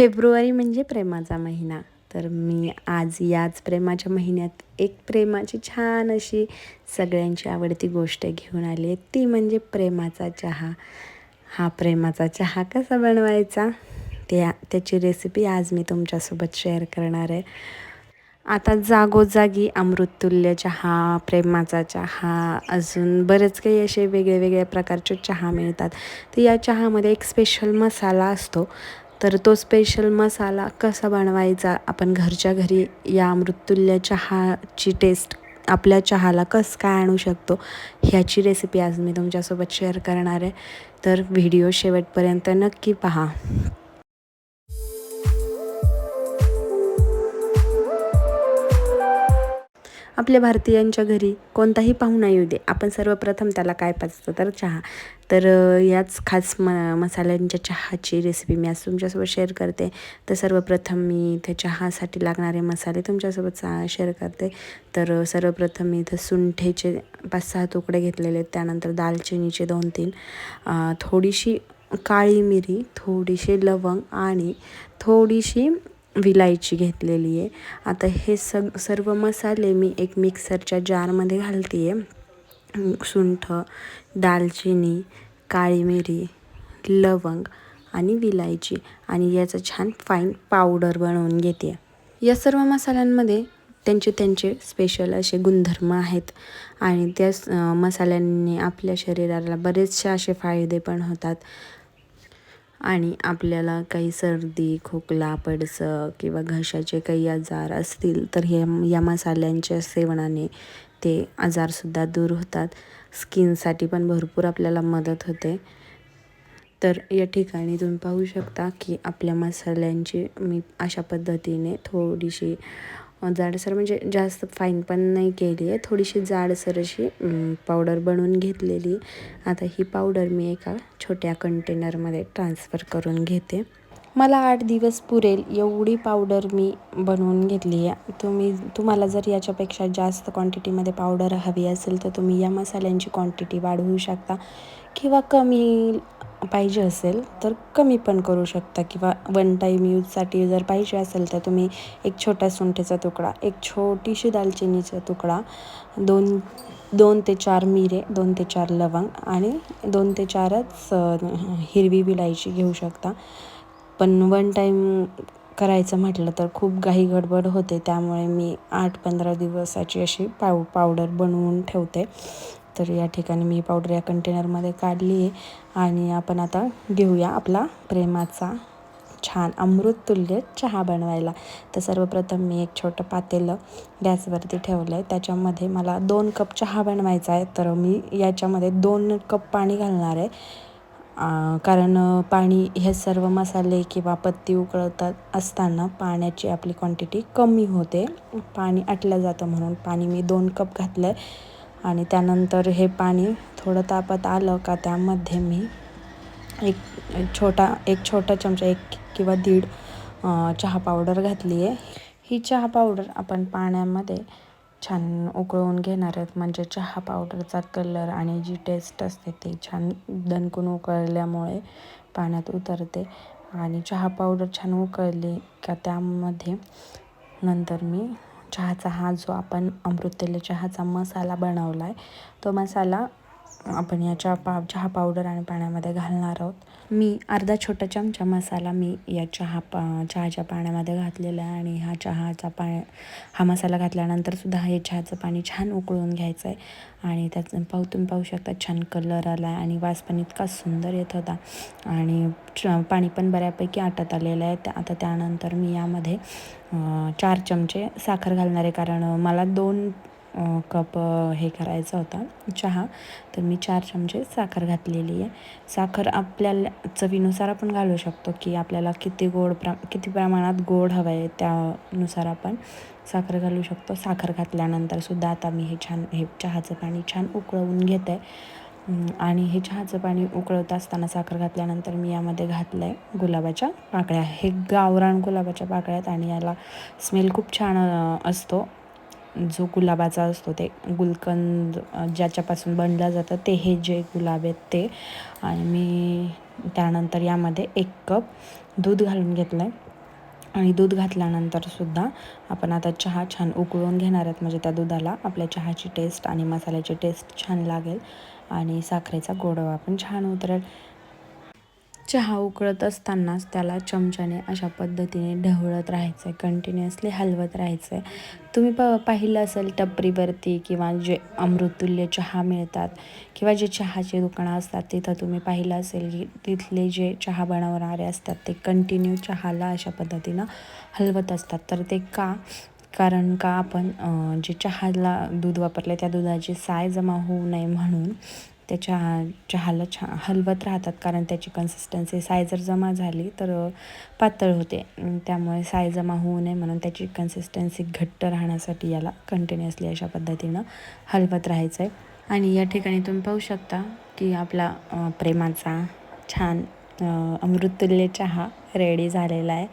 February म्हणजे प्रेमाचा महिना. तर मी आज याच प्रेमाच्या महिन्यात एक प्रेमाची छान अशी सगळ्यांची आवडती गोष्ट घेऊन आली आहे. ती म्हणजे प्रेमाचा चहा. हा प्रेमाचा चहा कसा बनवायचा? त्या त्याची रेसिपी आज मी तुमच्यासोबत शेअर करणार आहे. आता जागोजागी अमृततुल्य चहा प्रेमाचा चहा अजून बरेच काही असे वेगळे वेगळ्या प्रकारचे चहा मिळतात. तर या चहामध्ये एक स्पेशल मसाला असतो. तर तो स्पेशल मसाला कसा बनवायचा? आपण घरच्या घरी या मृत्युल्य चहाची टेस्ट आपल्या चहाला कसं काय आणू शकतो? ह्याची रेसिपी आज मी तुमच्यासोबत शेअर करणार आहे. तर व्हिडिओ शेवटपर्यंत नक्की पहा. आपल्या भारतीयांच्या घरी कोणताही पाहुणा येऊ दे. आपण सर्वप्रथम त्याला काय पाचतो तर चहा. तर याच खास म मसाल्यांच्या चहाची रेसिपी मी आज तुमच्यासोबत शेअर करते. तर सर्वप्रथम मी इथे चहासाठी लागणारे मसाले तुमच्यासोबत शेअर करते. तर सर्वप्रथम मी इथं सुंठेचे पाच सहा तुकडे घेतलेले आहेत. त्यानंतर दालचिनीचे दोन तीन थोडीशी काळी मिरी थोडीशी लवंग आणि थोडीशी विलायची घेतलेली आहे. आता हे सग सर्व मसाले मी एक मिक्सरच्या जारमध्ये घालते आहे सुंठ दालचिनी काळी मिरी लवंग आणि विलायची आणि याचं छान फाईन पावडर बनवून घेते या सर्व मसाल्यांमध्ये त्यांचे त्यांचे स्पेशल असे गुणधर्म आहेत आणि त्या मसाल्यांनी आपल्या शरीराला बरेचसे असे फायदे पण होतात. आणि आपल्याला काही सर्दी खोकला पडसं किंवा घशाचे काही आजार असतील तर हे या मसाल्यांच्या सेवनाने ते आजारसुद्धा दूर होतात. स्किनसाठी पण भरपूर आपल्याला मदत होते. तर या ठिकाणी तुम्ही पाहू शकता की आपल्या मसाल्यांची मी अशा पद्धतीने थोडीशी जाडसर म्हणजे जास्त फाईन पण नाही केली आहे. थोडीशी जाडसर अशी पावडर बनवून घेतलेली. आता ही पावडर मी एका छोट्या कंटेनरमध्ये ट्रान्सफर करून घेते. मला आठ दिवस पुरेल एवढी पावडर मी बनवून घेतली आहे. तुम्ही तुम्हाला जर याच्यापेक्षा जास्त क्वांटिटीमध्ये पावडर हवी असेल तर तुम्ही या मसाल्यांची क्वांटिटी वाढवू शकता. किंवा कमी पाहिजे असेल तर कमी पण करू शकता. किंवा वन टाईम यूजसाठी जर पाहिजे असेल तर तुम्ही एक छोटा सुंठेचा तुकडा एक छोटीशी दालचिनीचा तुकडा दोन दोन ते चार मिरे दोन ते चार लवंग आणि दोन ते चारच हिरवी विलायची घेऊ शकता. पण वन टाईम करायचं म्हटलं तर खूप घाई गडबड होते. त्यामुळे मी आठ पंधरा दिवसाची अशी पाव पावडर बनवून ठेवते. तर या ठिकाणी मी पावडर या कंटेनरमध्ये काढली आहे. आणि आपण आता घेऊया आपला प्रेमाचा छान अमृततुल्य चहा बनवायला. तर सर्वप्रथम मी एक छोटं पातेलं गॅसवरती ठेवलं आहे त्याच्यामध्ये मला दोन कप चहा बनवायचा आहे. तर मी याच्यामध्ये दोन कप पाणी घालणार आहे. कारण पाणी हे सर्व मसाले किंवा पत्ती उकळतात असताना पाण्याची आपली क्वांटिटी कमी होते. पाणी आटलं जातं म्हणून पाणी मी दोन कप घातलं आहे आणि त्यानंतर हे पाणी थोडं तापत आलं का त्यामध्ये मी एक छोटा एक छोटा चमचा एक किंवा दीड चहा पावडर घातली आहे. ही चहा पावडर आपण पाण्यामध्ये छान उकळवून घेणार आहेत. म्हणजे चहा पावडरचा कलर आणि जी टेस्ट असते ती छान दणकून उकळल्यामुळे पाण्यात उतरते. आणि चहा पावडर छान उकळली का त्यामध्ये नंतर मी चहाचा हा जो आपण अमृतेल चहाचा मसाला बनवला आहे तो मसाला आपण या चहा पा चहा पावडर आणि पाण्यामध्ये घालणार आहोत. मी अर्धा छोटा चमचा मसाला मी या चहा पा चहाच्या पाण्यामध्ये घातलेला आहे आणि हा चहाचा पा हा मसाला घातल्यानंतरसुद्धा हे चहाचं पाणी छान उकळून घ्यायचं आहे आणि त्याचं पाहू तुम्ही पाहू शकता छान कलर आला आहे आणि वास पण इतका सुंदर येत होता आणि पाणी पण बऱ्यापैकी आटत आलेलं आहे. त्या आता त्यानंतर मी यामध्ये चार चमचे साखर घालणार आहे कारण मला दोन कप हे करायचा होता चहा. तर मी चार चमचे साखर घातलेली आहे. साखर आपल्याला चवीनुसार आपण घालू शकतो की आपल्याला किती गोड प्र किती प्रमाणात गोड हवं आहे त्यानुसार आपण साखर घालू शकतो. साखर घातल्यानंतरसुद्धा आता मी हे छान हे चहाचं पाणी छान उकळवून घेत. आहे आणि हे चहाचं पाणी उकळवत असताना साखर घातल्यानंतर मी यामध्ये घातलं आहे गुलाबाच्या पाकळ्या. हे गावरान गुलाबाच्या पाकळ्यात आणि याला स्मेल खूप छान असतो. जो गुलाबाचा असतो ते गुलकंद ज्याच्यापासून बनलं जातं ते हे जे गुलाब आहेत ते. आणि मी त्यानंतर यामध्ये एक कप दूध घालून घेतलं आहे आणि दूध घातल्यानंतर सुद्धा आपण आता चहा छान उकळून घेणार आहेत. म्हणजे त्या दुधाला आपल्या चहाची टेस्ट आणि मसाल्याची टेस्ट छान लागेल. आणि साखरेचा गोडवा पण छान उतरेल. चहा उकळत असतानाच त्याला चमच्याने अशा पद्धतीने ढवळत राहायचं आहे कंटिन्युअसली हलवत राहायचं आहे तुम्ही प पाहिलं असेल टपरीवरती किंवा जे अमृतुल्य चहा मिळतात किंवा जे चहाचे दुकानं असतात तिथं तुम्ही पाहिलं असेल की तिथले जे चहा बनवणारे असतात ते कंटिन्यू चहाला अशा पद्धतीनं हलवत असतात. तर ते का? कारण का आपण जे चहाला दूध वापरले त्या दुधाची साय जमा होऊ नये म्हणून त्या चहा चहाला छा हलवत राहतात. कारण त्याची कन्सिस्टन्सी साय जर जमा झाली तर पातळ होते. त्यामुळे साय जमा होऊ नये म्हणून त्याची कन्सिस्टन्सी घट्ट राहण्यासाठी याला कंटिन्युअसली अशा पद्धतीनं हलवत राहायचं आहे आणि या ठिकाणी तुम्ही पाहू शकता की आपला प्रेमाचा छान अमृतुल्य चहा रेडी झालेला आहे.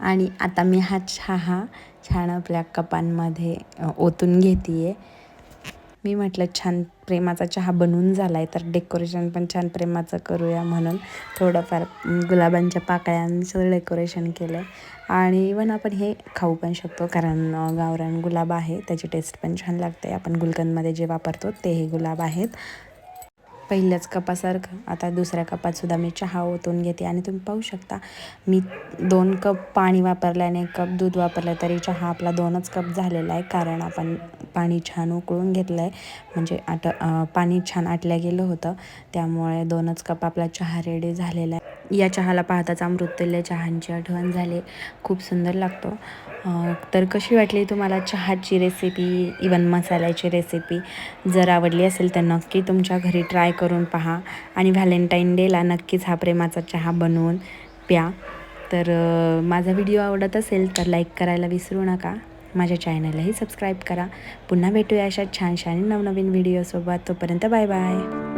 आणि आता मी हा चहा छान आपल्या कपांमध्ये ओतून घेते आहे मी म्हटलं छान प्रेमाचा चहा बनवून झाला आहे तर डेकोरेशन पण छान प्रेमाचं करूया म्हणून. थोडंफार गुलाबांच्या पाकळ्यांचं डेकोरेशन केलं आहे आणि इवन आपण हे खाऊ पण शकतो कारण गावरान गुलाब आहे त्याची टेस्ट पण छान लागते. आपण गुलकंदमध्ये जे वापरतो ते हे गुलाब आहेत. पहिल्याच कपासारखं. आता दुसऱ्या कपातसुद्धा मी चहा ओतून घेते आणि तुम्ही पाहू शकता मी दोन कप पाणी वापरल्याने कप दूध वापरलं तरी चहा आपला दोनच कप झालेला आहे. कारण आपण पाणी छान उकळून घेतलं आहे म्हणजे आट पाणी छान आटल्या गेलं होतं. त्यामुळे दोनच कप आपला चहा रेडी झालेला आहे. या चहाला पाहताच अमृतुल्य चहांची आठवण झाली. खूप सुंदर लागतो. तर कशी वाटली तुम्हाला चहाची रेसिपी इवन मसाल्याची रेसिपी जर आवडली असेल तर नक्की तुमच्या घरी ट्राय करून पहा आणि व्हॅलेंटाईन डेला नक्कीच हा प्रेमाचा चहा बनवून प्या. तर माझा व्हिडिओ आवडत असेल तर लाईक करायला विसरू नका. माझ्या चॅनललाही सबस्क्राईब करा. पुन्हा भेटूया अशा छानशा आणि नवनवीन व्हिडिओसोबत तोपर्यंत बाय बाय